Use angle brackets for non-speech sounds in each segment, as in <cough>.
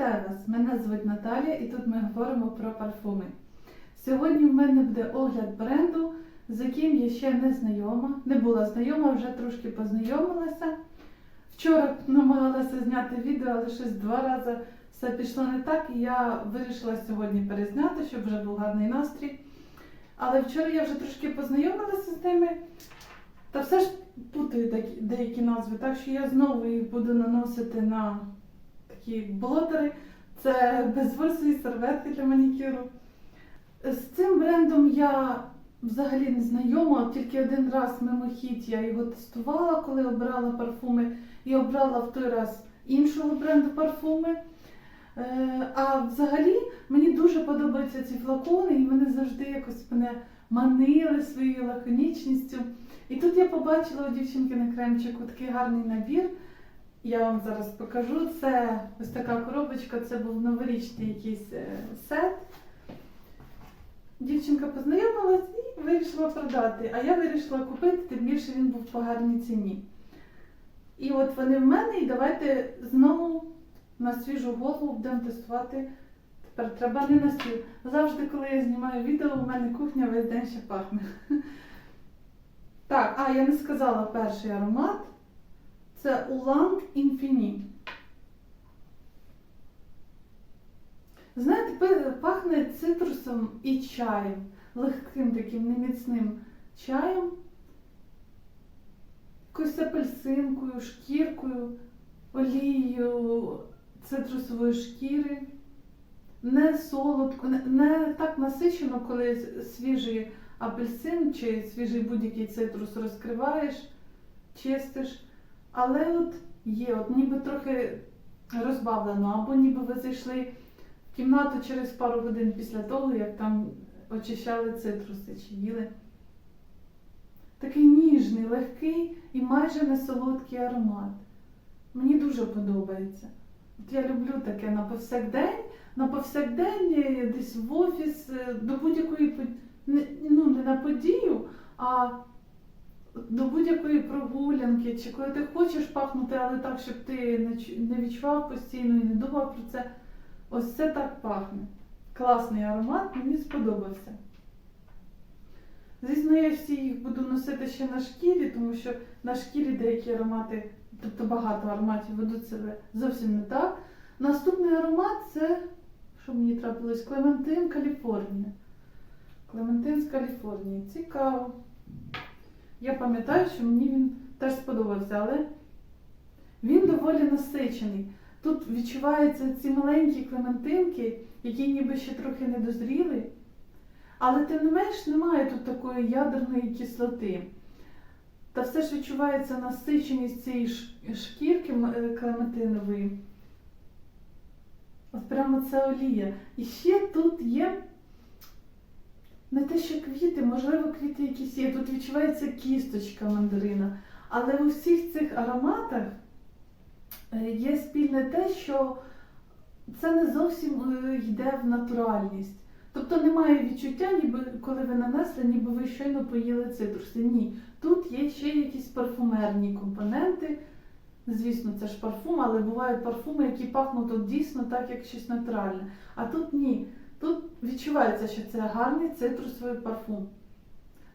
Вітаю вас! Мене звуть Наталія і тут ми говоримо про парфуми. Сьогодні в мене буде огляд бренду, з яким я ще не знайома. Не була знайома, вже трошки познайомилася. Вчора намагалася зняти відео, але щось два рази все пішло не так, і я вирішила сьогодні перезняти, щоб вже був гарний настрій. Але вчора я вже трошки познайомилася з ними, та все ж путаю деякі- назви, так що я знову їх буду наносити на такі блотери. Це безвольсові серветки для манікюру. З цим брендом я взагалі не знайома, тільки один раз мимохідь я його тестувала, коли обирала парфуми, і обрала в той раз іншого бренду парфуми. Е, А взагалі мені дуже подобаються ці флакони, і вони завжди якось мене манили своєю лаконічністю. І тут я побачила у дівчинки на кремчику такий гарний набір. Я вам зараз покажу. Це ось така коробочка, це був новорічний якийсь е, сет. Дівчинка познайомилась і вирішила продати. А я вирішила купити, тим більше він був по гарній ціні. І от вони в мене, і давайте знову на свіжу голову будемо тестувати. Тепер треба не на стіл. Завжди, коли я знімаю відео, у мене кухня весь день ще пахне. <laughs> Так, а я не сказала перший аромат. Це Уланг Інфіні. Знаєте, пахне цитрусом і чаєм. Легким таким неміцним чаєм. Якоюсь апельсинкою, шкіркою, олією цитрусової шкіри. Не солодко, не так насичено, коли свіжий апельсин чи свіжий будь-який цитрус розкриваєш, чистиш. Але от є, от ніби трохи розбавлено, або ніби ви зайшли в кімнату через пару годин після того, як там очищали цитруси чи їли. Такий ніжний, легкий і майже не солодкий аромат. Мені дуже подобається. От я люблю таке на повсякдень, на повсякдень е, десь в офіс, е, до будь-якої ну, не на подію, а до будь-якої прогулянки, чи коли ти хочеш пахнути, але так, щоб ти не відчував постійно і не думав про це. Ось це так пахне. Класний аромат, мені сподобався. Звісно, я всі їх буду носити ще на шкірі, тому що на шкірі деякі аромати, тобто багато ароматів ведуть себе зовсім не так. Наступний аромат це, що мені трапилось, Клементин Каліфорнія. Клементин з Каліфорнії. Цікаво. Я пам'ятаю, що мені він теж сподобався, але він доволі насичений. Тут відчуваються ці маленькі клементинки, які ніби ще трохи не дозріли. Але тим не менш немає тут такої ядерної кислоти. Та все ж відчувається насиченість цієї шкірки е, клементинової. От прямо це олія. І ще тут є не те, що квіти, можливо, квіти якісь є. Тут відчувається кісточка мандарина. Але у всіх цих ароматах е, є спільне те, що це не зовсім е, йде в натуральність. Тобто немає відчуття, ніби коли ви нанесли, ніби ви щойно поїли цитруси. Ні. Тут є ще якісь парфумерні компоненти. Звісно, це ж парфум, але бувають парфуми, які пахнуть от дійсно так, як щось натуральне. А тут ні. Тут відчувається, що це гарний цитрусовий парфум.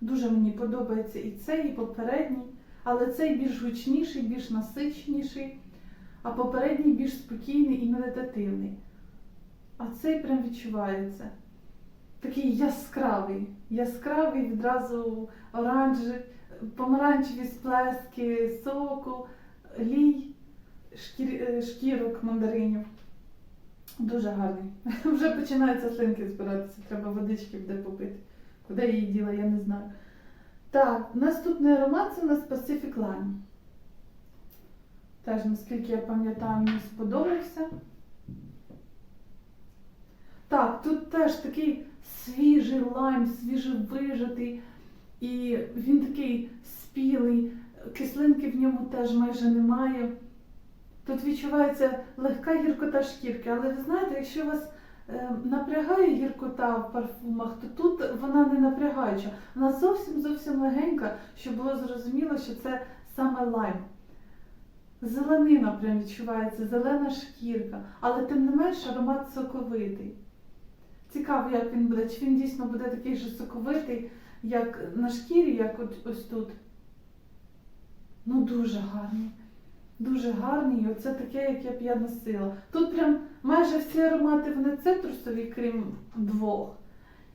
Дуже мені подобається і цей, і попередній, але цей більш гучніший, більш насиченіший, а попередній більш спокійний і медитативний. А цей прям відчувається. Такий яскравий, яскравий відразу оранжевий, помаранчеві сплески, соку, лій, е, шкірок мандаринів. Дуже гарний. <laughs> Вже починаються слинки збиратися, треба водички буде попити. Куди її діла, я не знаю. Так, наступний аромат це у нас Pacific Lime. Теж, наскільки я пам'ятаю, мені сподобався. Так, тут теж такий свіжий лайм, свіжовижатий, і він такий спілий, кислинки в ньому теж майже немає. Тут відчувається легка гіркота шкірки, але ви знаєте, якщо вас е, напрягає гіркота в парфумах, то тут вона не напрягаюча. Вона зовсім зовсім легенька, щоб було зрозуміло, що це саме лайм. зеленина прям відчувається, зелена шкірка, але тим не менш аромат соковитий. Цікаво, як він буде. Чи він дійсно буде такий же соковитий, як на шкірі, як ось тут. Ну, дуже гарний. Дуже гарний. І оце таке, яке б я носила. Тут прям майже всі аромати вони цитрусові, крім двох.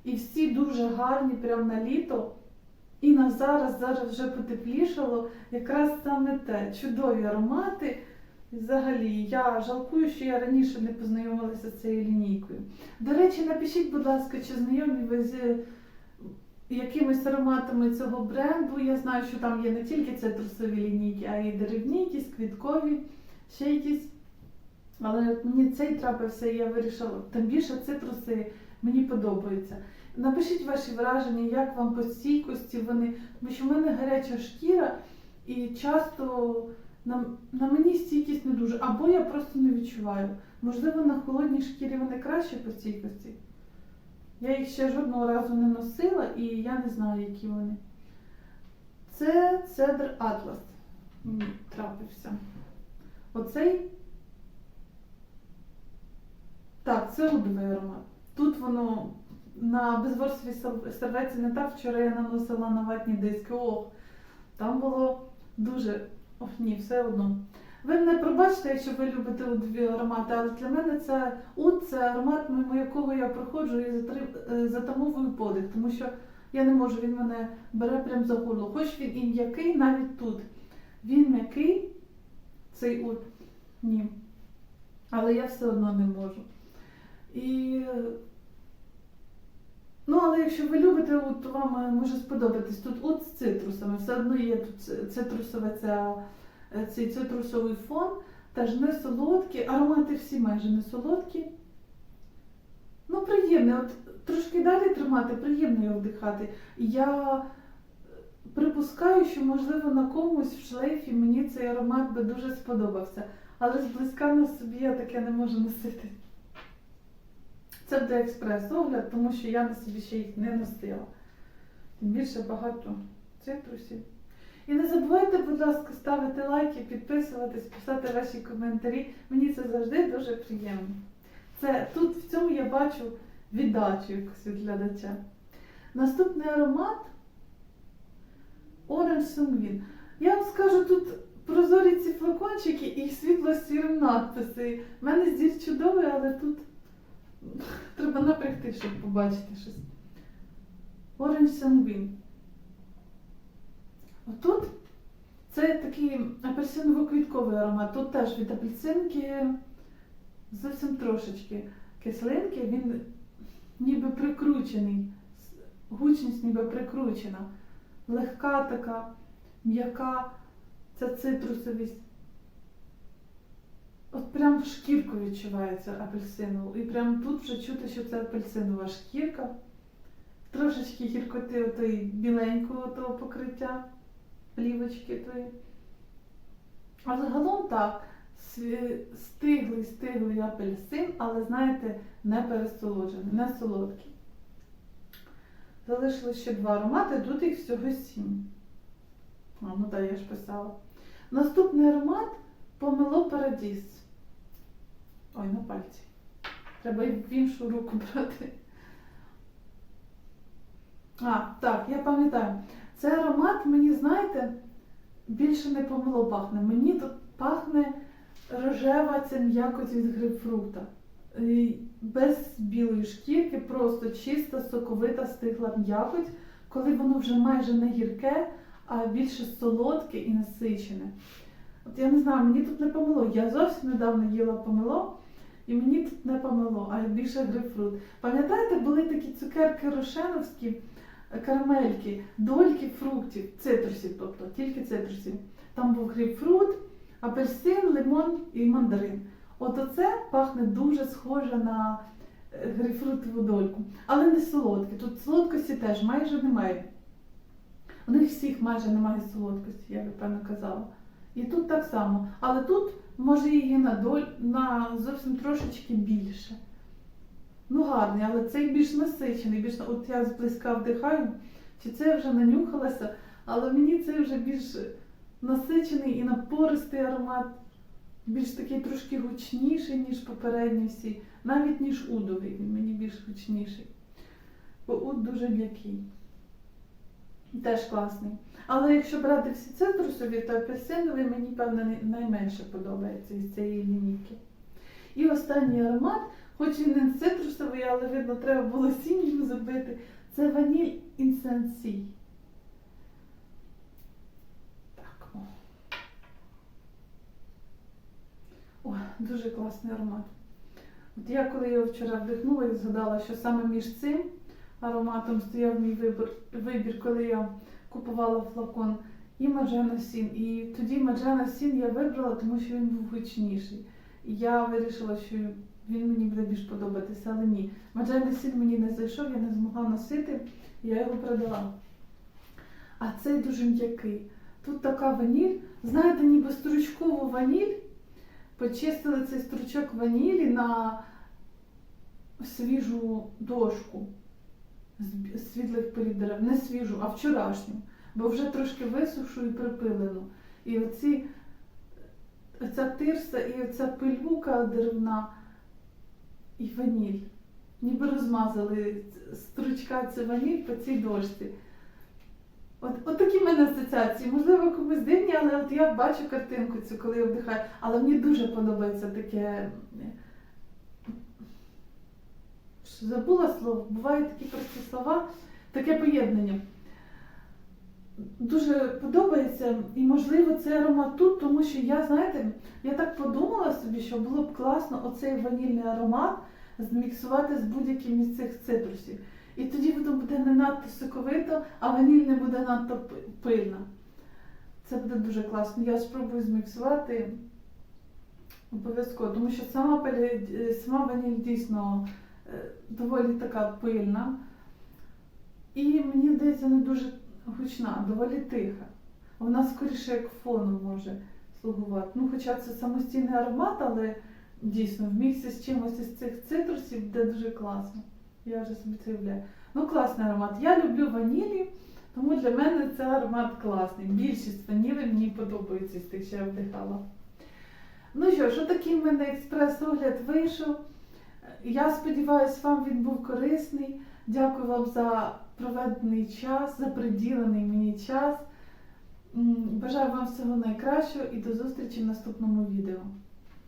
І всі дуже гарні, прям на літо. І на зараз, зараз вже потеплішало, якраз саме те. Чудові аромати. Взагалі, я жалкую, що я раніше не познайомилася з цією лінійкою. До речі, напишіть, будь ласка, чи знайомі ви з якимись ароматами цього бренду. Я знаю, що там є не тільки цитрусові лінійки, а й деревні, якісь квіткові, ще якісь. Але мені цей трапився, і я вирішила, тим більше цитруси мені подобаються. Напишіть ваші враження, як вам по стійкості вони, тому що в мене гаряча шкіра, і часто на, на мені стійкість не дуже, або я просто не відчуваю. Можливо, на холодній шкірі вони краще по стійкості. Я їх ще жодного разу не носила і я не знаю, які вони. Це цедр Атлас. Трапився. Оцей. Так, це удовий аромат. Тут воно на безворсовій сер- серветці не так. Вчора я наносила на ватні диски. Ох, там було дуже. Ох, ні, все одно. Ви мене пробачте, якщо ви любите удові аромати, але для мене це уд це аромат, мимо якого я проходжу і е, затамовую подих, тому що я не можу, він мене бере прям за горло. Хоч він і м'який навіть тут. Він м'який, цей уд, ні. Але я все одно не можу. І Ну, але якщо ви любите, от, то вам е, може сподобатись. Тут от з цитрусами, все одно є тут ци- цитрусова ця, цей цитрусовий фон, теж не солодкі, аромати всі майже не солодкі. Ну, приємне, от трошки далі тримати, приємно його вдихати. Я е, припускаю, що, можливо, на комусь в шлейфі мені цей аромат би дуже сподобався. Але зблизька на собі я таке не можу носити. Це буде експрес-огляд, тому що я на собі ще їх не носила. Тим більше багато цитрусів. І не забувайте, будь ласка, ставити лайки, підписуватись, писати ваші коментарі. Мені це завжди дуже приємно. Це, тут в цьому я бачу віддачу якусь від глядача. Наступний аромат Orange Sanguine. Я вам скажу, тут прозорі ці флакончики і світло-сірі надписи. У мене здесь чудовий, але тут <laughs> Треба напрягти, щоб побачити щось. Orange Sanguine. Отут це такий апельсиново-квітковий аромат. Тут теж від апельсинки зовсім трошечки кислинки, він ніби прикручений, гучність ніби прикручена. Легка така, м'яка, ця цитрусовість. От прям в шкірку відчувається апельсину. І прям тут вже чути, що це апельсинова шкірка. Трошечки гіркоти отої біленького того покриття, плівочки тої. А загалом так, стиглий, стиглий апельсин, але знаєте, не пересолоджений, не солодкий. Залишилось ще два аромати, тут їх всього сім. А, ну так, я ж писала. Наступний аромат Помело Парадіс. Ой, на пальці. Треба і в іншу руку брати. А, так, я пам'ятаю. Цей аромат мені, знаєте, більше не помило пахне. Мені тут пахне рожева ця м'якоть від грейпфрута. Без білої шкірки, просто чиста, соковита, стигла м'якоть, коли воно вже майже не гірке, а більше солодке і насичене. От я не знаю, мені тут не помило. Я зовсім недавно їла помило, і мені тут не помило, а більше грейпфрут. Пам'ятаєте, були такі цукерки рошеновські, карамельки, дольки фруктів, цитрусів, тобто тільки цитрусів. Там був грейпфрут, апельсин, лимон і мандарин. От оце пахне дуже схоже на е, грейпфрутову дольку, але не солодке. Тут солодкості теж майже немає. У них всіх майже немає солодкості, я би певно казала. І тут так само. Але тут може її на, доль, на зовсім трошечки більше. Ну гарний, але цей більш насичений, більш от я зблизька вдихаю, чи це я вже нанюхалася, але мені цей вже більш насичений і напористий аромат, більш такий трошки гучніший, ніж попередні всі, навіть ніж удовий, він мені більш гучніший. Бо уд дуже м'який. Теж класний. Але якщо брати всі цитрусові, то апельсиновий мені, певно, найменше подобається із цієї лінійки. І останній аромат, хоч він не цитрусовий, але видно, треба було сінню забити. Це ваніль інсенсій. Так. О. О, дуже класний аромат. От я коли його вчора вдихнула і згадала, що саме між цим ароматом стояв мій вибір, вибір, коли я купувала флакон і Маджена Сін. І тоді Маджена Сін я вибрала, тому що він був гучніший. І я вирішила, що він мені буде більш подобатися, але ні. Маджена Сін мені не зайшов, я не змогла носити, я його продала. А цей дуже м'який. Тут така ваніль, знаєте, ніби стручкову ваніль. Почистили цей стручок ванілі на свіжу дошку з світлих полів. Не свіжу, а вчорашню, бо вже трошки висушу і припилену. І оці, оця тирса і оця пилюка деревна і ваніль. Ніби розмазали стручка цю ваніль по цій дошці. От, от такі в мене асоціації. Можливо, комусь дивні, але от я бачу картинку цю, коли я вдихаю. Але мені дуже подобається таке. Забула слово, бувають такі прості слова, таке поєднання. Дуже подобається, і можливо цей аромат тут, тому що я, знаєте, я так подумала собі, що було б класно оцей ванільний аромат зміксувати з будь-яким із цих цитрусів. І тоді воно буде не надто соковито, а ваніль не буде надто пильна. Це буде дуже класно. Я спробую зміксувати обов'язково, тому що сама, е, сама ваніль дійсно е, доволі така пильна. І мені здається, не дуже гучна, доволі тиха. Вона скоріше як фоном може слугувати. Ну, хоча це самостійний аромат, але дійсно в міксі з чимось із цих цитрусів буде дуже класно. Я вже собі це уявляю. Ну, класний аромат. Я люблю ванілі, тому для мене це аромат класний. Більшість ванілі мені подобається з тих, що я вдихала. Ну що ж, отакий в мене експрес-огляд вийшов. Я сподіваюся, вам він був корисний. Дякую вам за проведений час, за приділений мені час. Бажаю вам всього найкращого і до зустрічі в наступному відео.